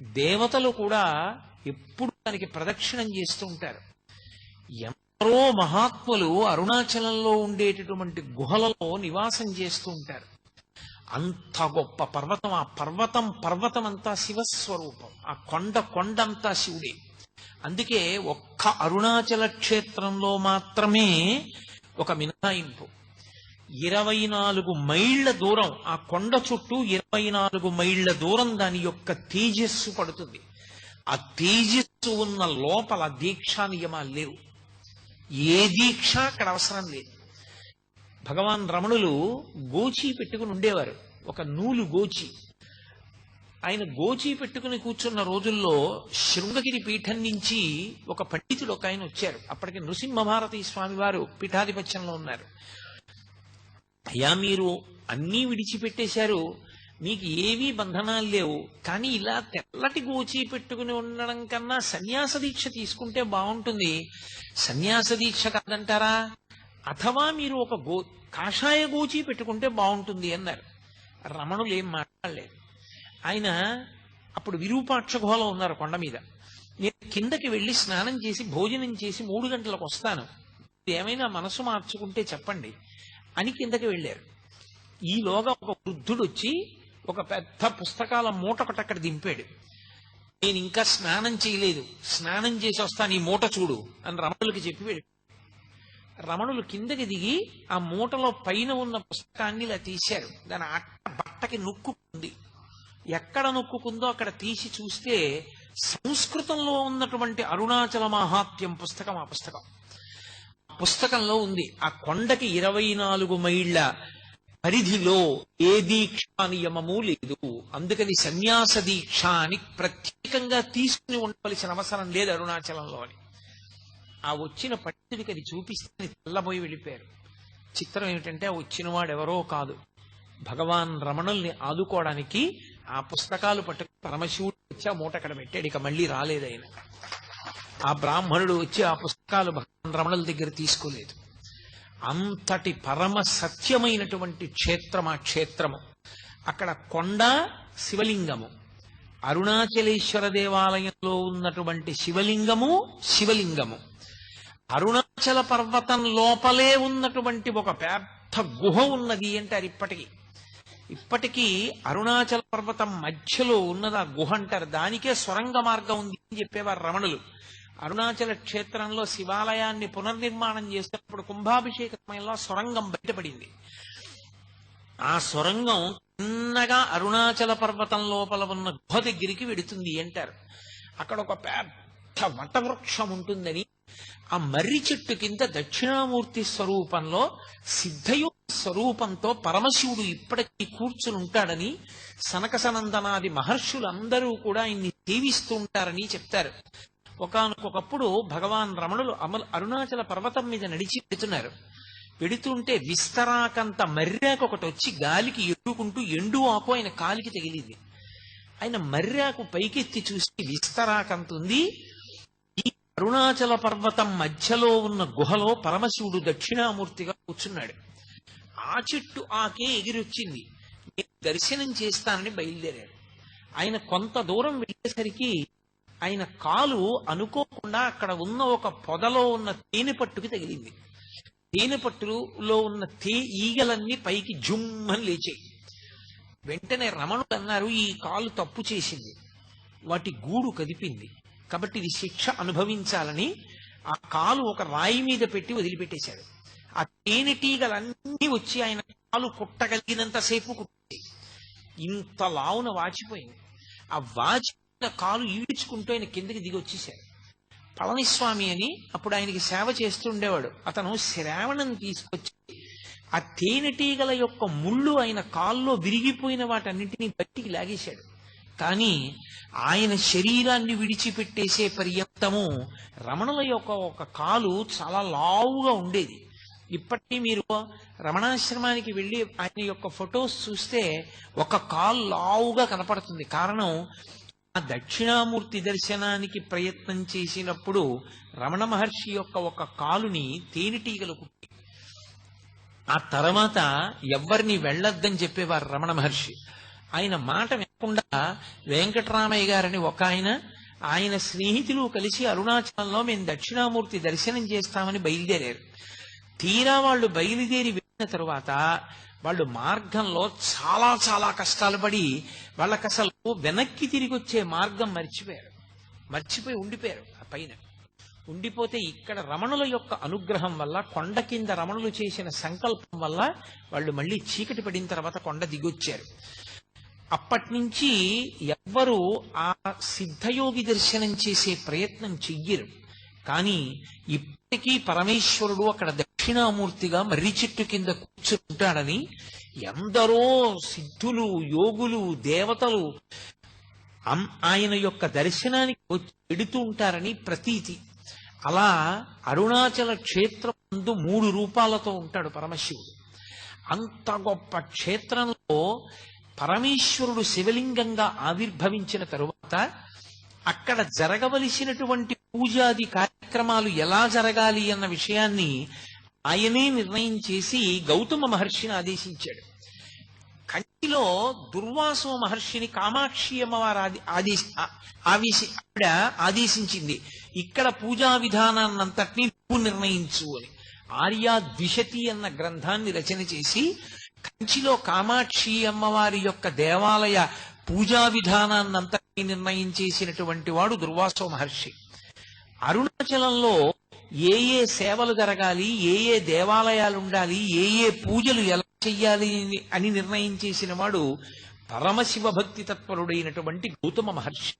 దేవతలు కూడా ఎప్పుడు దానికి ప్రదక్షిణం చేస్తూ ఉంటారు. ఎందరో మహాత్ములు అరుణాచలంలో ఉండేటటువంటి గుహలలో నివాసం చేస్తూ ఉంటారు. అంత గొప్ప పర్వతం ఆ పర్వతం పర్వతం అంతా శివస్వరూపం. ఆ కొండ కొండంతా శివుడే. అందుకే ఒక్క అరుణాచల క్షేత్రంలో మాత్రమే ఒక మినహాయింపు. ఇరవై నాలుగు మైళ్ళ దూరం ఆ కొండ చుట్టూ ఇరవై నాలుగు మైళ్ళ దూరం దాని యొక్క తేజస్సు పడుతుంది. ఆ తేజస్సు ఉన్న లోపల దీక్షా నియమాలు లేవు. ఏ దీక్ష అక్కడ అవసరం లేదు. భగవాన్ రమణులు గోచి పెట్టుకుని ఉండేవారు. ఒక నూలు గోచి. ఆయన గోచి పెట్టుకుని కూర్చున్న రోజుల్లో శృంగగిరి పీఠం నుంచి ఒక పండితుడు ఒక ఆయన వచ్చారు. అప్పటికి నృసింహభారతి స్వామి వారు పీఠాధిపత్యంలో ఉన్నారు. అయ్యా మీరు అన్నీ విడిచిపెట్టేశారు. మీకు ఏవీ బంధనాలు లేవు. కానీ ఇలా తెల్లటి గోచి పెట్టుకుని ఉండడం కన్నా సన్యాస దీక్ష తీసుకుంటే బాగుంటుంది. సన్యాస దీక్ష కాదంటారా? అథవా మీరు ఒక గో కాషాయ గోచి పెట్టుకుంటే బాగుంటుంది అన్నారు. రమణులు ఏం మాట్లాడలేదు. ఆయన అప్పుడు విరూపాక్ష గుహలో ఉన్నారు కొండ మీద. నేను కిందకి వెళ్ళి స్నానం చేసి భోజనం చేసి మూడు గంటలకు వస్తాను. ఏమైనా మనసు మార్చుకుంటే చెప్పండి. అని కిందకి వెళ్ళారు. ఈలోగా ఒక వృద్ధుడు వచ్చి ఒక పెద్ద పుస్తకాల మూట ఒకటి అక్కడ దింపాడు. నేను ఇంకా స్నానం చేయలేదు. స్నానం చేసి వస్తాను ఈ మూట చూడు అని రమణులకి చెప్పి వెళ్ళాడు. రమణులు కిందకి దిగి ఆ మూటలో పైన ఉన్న పుస్తకాన్ని ఇలా తీశారు. దాని అట్ట బట్టకి నొక్కుంది ఎక్కడ నొక్కుకుందో అక్కడ తీసి చూస్తే సంస్కృతంలో ఉన్నటువంటి అరుణాచల మహాత్యం పుస్తకం ఆ పుస్తకం. పుస్తకంలో ఉంది. ఆ కొండకి ఇరవై నాలుగు మైళ్ళ పరిధిలో ఏ దీక్షా నియమము లేదు. అందుకని సన్యాస దీక్ష అని ప్రత్యేకంగా తీసుకుని ఉండవలసిన అవసరం లేదు అరుణాచలంలో అని. ఆ వచ్చిన పండితుడికి అది చూపిస్తే తెల్లబోయి వెళ్ళిపోయారు. చిత్రం ఏమిటంటే ఆ వచ్చిన ఎవరో కాదు. భగవాన్ రమణుల్ని ఆదుకోవడానికి ఆ పుస్తకాలు పట్టుకుని పరమశివుడు వచ్చి ఆ మూట అక్కడ పెట్టాడు. ఇక మళ్ళీ రాలేదైన ఆ బ్రాహ్మణుడు వచ్చి ఆ పుస్తకాలు రమణుల దగ్గర తీసుకోలేదు. అంతటి పరమ సత్యమైనటువంటి క్షేత్రం ఆ క్షేత్రము. అక్కడ కొండ శివలింగము. అరుణాచలేశ్వర దేవాలయంలో ఉన్నటువంటి శివలింగము శివలింగము. అరుణాచల పర్వతం లోపలే ఉన్నటువంటి ఒక పెద్ద గుహ ఉన్నది అంటారు ఇప్పటికీ. ఇప్పటికీ అరుణాచల పర్వతం మధ్యలో ఉన్నది ఆ గుహ అంటారు. దానికే సొరంగ మార్గం ఉంది అని చెప్పేవారు రమణులు. అరుణాచల క్షేత్రంలో శివాలయాన్ని పునర్నిర్మాణం చేసేటప్పుడు కుంభాభిషేక సమయంలో సొరంగం బయటపడింది. ఆ సొరంగం చిన్నగా అరుణాచల పర్వతం లోపల ఉన్న గుహ దగ్గరికి వెడుతుంది అంటారు. అక్కడ ఒక పెద్ద వటవృక్షం ఉంటుందని ఆ మర్రి చెట్టు కింద దక్షిణామూర్తి స్వరూపంలో సిద్ధయో స్వరూపంతో పరమశివుడు ఇప్పటికీ కూర్చుని ఉంటాడని సనక సనందనాది మహర్షులందరూ కూడా ఆయన్ని సేవిస్తూ ఉంటారని చెప్తారు. ఒకనకొకప్పుడు భగవాన్ రమణులు అమలు అరుణాచల పర్వతం మీద నడిచి పెడుతున్నారు పెడుతుంటే విస్తరాకంత మర్రాకు ఒకటి వచ్చి గాలికి ఎడుకుంటూ ఎండు ఆకు ఆయన కాలికి తగిలింది. ఆయన మర్రాకు పైకెత్తి చూసి విస్తరాకంత ఉంది ఈ అరుణాచల పర్వతం మధ్యలో ఉన్న గుహలో పరమశివుడు దక్షిణామూర్తిగా కూర్చున్నాడు. ఆ చెట్టు ఆకే ఎగిరొచ్చింది. నేను దర్శనం చేస్తానని బయలుదేరాడు. ఆయన కొంత దూరం వెళ్ళేసరికి ఆయన కాలు అనుకోకుండా అక్కడ ఉన్న ఒక పొదలో ఉన్న తేనె పట్టుకి తగిలింది. తేనె పట్టులో ఉన్న తే ఈగలన్నీ పైకి జుమ్మని లేచాయి. వెంటనే రమణుడు అన్నారు ఈ కాలు తప్పు చేసింది. వాటి గూడు కదిపింది. కాబట్టి ఇది శిక్ష అనుభవించాలని ఆ కాలు ఒక రాయి మీద పెట్టి వదిలిపెట్టేశాడు. ఆ తేనెటీగలన్నీ వచ్చి ఆయన కాలు కుట్టగలిగినంతసేపు కుట్టాయి ఇంత లావున వాచిపోయింది. ఆ వాచి కాలు ఈడ్చుకుంటూ ఆయన కిందకి దిగి వచ్చేశాడు పళనిస్వామి అని అప్పుడు ఆయనకి సేవ చేస్తూ ఉండేవాడు. అతను శ్రావణం తీసుకొచ్చి ఆ తేనెటీగల యొక్క ముళ్ళు ఆయన కాల్లో విరిగిపోయిన వాటన్నింటినీ బట్టికి లాగేశాడు. కానీ ఆయన శరీరాన్ని విడిచిపెట్టేసే పర్యంతము రమణుల యొక్క ఒక కాలు చాలా లావుగా ఉండేది. ఇప్పటికీ మీరు రమణాశ్రమానికి వెళ్ళి ఆయన యొక్క ఫొటోస్ చూస్తే ఒక కాలు లావుగా కనపడుతుంది. కారణం ఆ దక్షిణామూర్తి దర్శనానికి ప్రయత్నం చేసినప్పుడు రమణ మహర్షి యొక్క ఒక కాలుని తేనెటీగలు కుట్టి ఆ తర్వాత ఎవ్వరిని వెళ్ళొద్దని చెప్పేవారు రమణ మహర్షి. ఆయన మాట వినకుండా వెంకటరామయ్య గారని ఒక ఆయన ఆయన స్నేహితులు కలిసి అరుణాచలంలో మేము దక్షిణామూర్తి దర్శనం చేస్తామని బయలుదేరారు. తీరా వాళ్ళు బయలుదేరి వెళ్ళిన తరువాత వాళ్ళు మార్గంలో చాలా చాలా కష్టాలు పడి వాళ్ళకి అసలు వెనక్కి తిరిగి వచ్చే మార్గం మర్చిపోయారు. మర్చిపోయి ఉండిపోయారు ఆ పైన. ఉండిపోతే ఇక్కడ రమణుల యొక్క అనుగ్రహం వల్ల కొండ కింద రమణులు చేసిన సంకల్పం వల్ల వాళ్ళు మళ్ళీ చీకటి పడిన తర్వాత కొండ దిగొచ్చారు. అప్పటి నుంచి ఎవ్వరూ ఆ సిద్ధయోగి దర్శనం చేసే ప్రయత్నం చెయ్యరు. కానీ ఇప్పటికీ పరమేశ్వరుడు అక్కడ దక్షిణామూర్తిగా మర్రి చెట్టు కింద కూర్చుంటాడని ఎందరో సిద్ధులు యోగులు దేవతలు ఆయన యొక్క దర్శనానికి పెడుతూ ఉంటారని ప్రతీతి. అలా అరుణాచల క్షేత్రం ముందు మూడు రూపాలతో ఉంటాడు పరమశివుడు. అంత గొప్ప క్షేత్రంలో పరమేశ్వరుడు శివలింగంగా ఆవిర్భవించిన తరువాత అక్కడ జరగవలసినటువంటి పూజాది కార్యక్రమాలు ఎలా జరగాలి అన్న విషయాన్ని ఆయనే నిర్ణయం చేసి గౌతమ మహర్షిని ఆదేశించాడు. కంచిలో దుర్వాసో మహర్షిని కామాక్షి అమ్మవారు ఆది ఆదేశ ఆవేశి ఆవిడ ఆదేశించింది ఇక్కడ పూజా విధానాన్నంతటినీ నువ్వు నిర్ణయించు అని. ఆర్యా ద్విషతి అన్న గ్రంథాన్ని రచన చేసి కంచిలో కామాక్షి అమ్మవారి యొక్క దేవాలయ పూజా విధానాన్నంతటినీ నిర్ణయం చేసినటువంటి వాడు దుర్వాసో మహర్షి. అరుణాచలంలో ఏ ఏ సేవలు జరగాలి ఏ ఏ దేవాలయాలు ఉండాలి ఏ ఏ పూజలు ఎలా చెయ్యాలి అని- అని నిర్ణయం చేసిన వాడు పరమశివ భక్తి తత్పరుడైనటువంటి గౌతమ మహర్షి.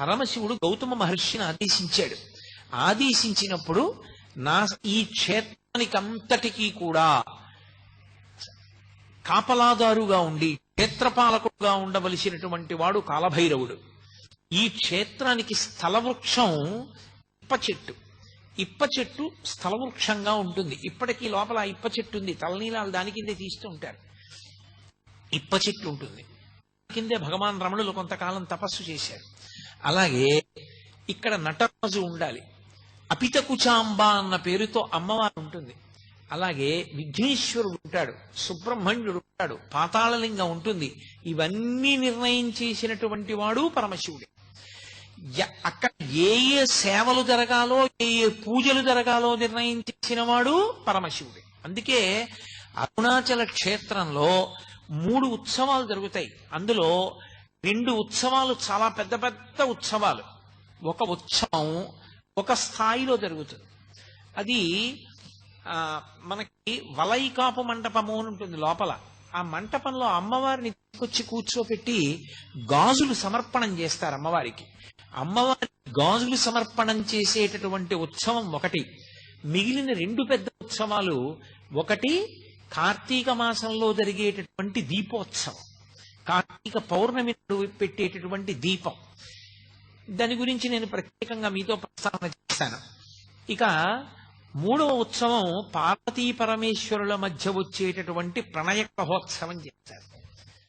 పరమశివుడు గౌతమ మహర్షిని ఆదేశించాడు. ఆదేశించినప్పుడు నా ఈ క్షేత్రానికంతటికీ కూడా కాపలాదారుగా ఉండి క్షేత్రపాలకుడుగా ఉండవలసినటువంటి వాడు కాలభైరవుడు. ఈ క్షేత్రానికి స్థలవృక్షం చెట్టు ఇప్ప చెట్టు స్థలవృక్షంగా ఉంటుంది. ఇప్పటికీ లోపల ఇప్ప చెట్టు ఉంది. తలనీలాలు దాని కిందే తీస్తూ ఉంటారు. ఇప్ప చెట్టు ఉంటుంది. కిందే భగవాన్ రమణులు కొంతకాలం తపస్సు చేశారు. అలాగే ఇక్కడ నటరాజు ఉండాలి. అపితకుచాంబ అన్న పేరుతో అమ్మవారు ఉంటుంది. అలాగే విఘ్నేశ్వరుడు ఉంటాడు. సుబ్రహ్మణ్యుడు ఉంటాడు. పాతాళలింగం ఉంటుంది. ఇవన్నీ నిర్ణయం చేసినటువంటి వాడు పరమశివుడే. అక్కడ ఏ ఏ సేవలు జరగాలో ఏ ఏ పూజలు జరగాలో నిర్ణయం చేసిన వాడు పరమశివుడే. అందుకే అరుణాచల క్షేత్రంలో మూడు ఉత్సవాలు జరుగుతాయి. అందులో రెండు ఉత్సవాలు చాలా పెద్ద పెద్ద ఉత్సవాలు. ఒక ఉత్సవం ఒక స్థాయిలో జరుగుతుంది. అది మనకి వలైకాపు మండపము అని ఉంటుంది లోపల. ఆ మంటపంలో అమ్మవారిని తీసుకొచ్చి కూర్చోపెట్టి గాజులు సమర్పణం చేస్తారు అమ్మవారికి. అమ్మవారి గాజులు సమర్పణం చేసేటటువంటి ఉత్సవం ఒకటి. మిగిలిన రెండు పెద్ద ఉత్సవాలు ఒకటి కార్తీక మాసంలో జరిగేటటువంటి దీపోత్సవం. కార్తీక పౌర్ణమి పెట్టేటటువంటి దీపం. దాని గురించి నేను ప్రత్యేకంగా మీతో ప్రస్తావన చేస్తాను. ఇక మూడవ ఉత్సవం పార్వతీ పరమేశ్వరుల మధ్య వచ్చేటటువంటి ప్రణయ మహోత్సవం చేస్తారు.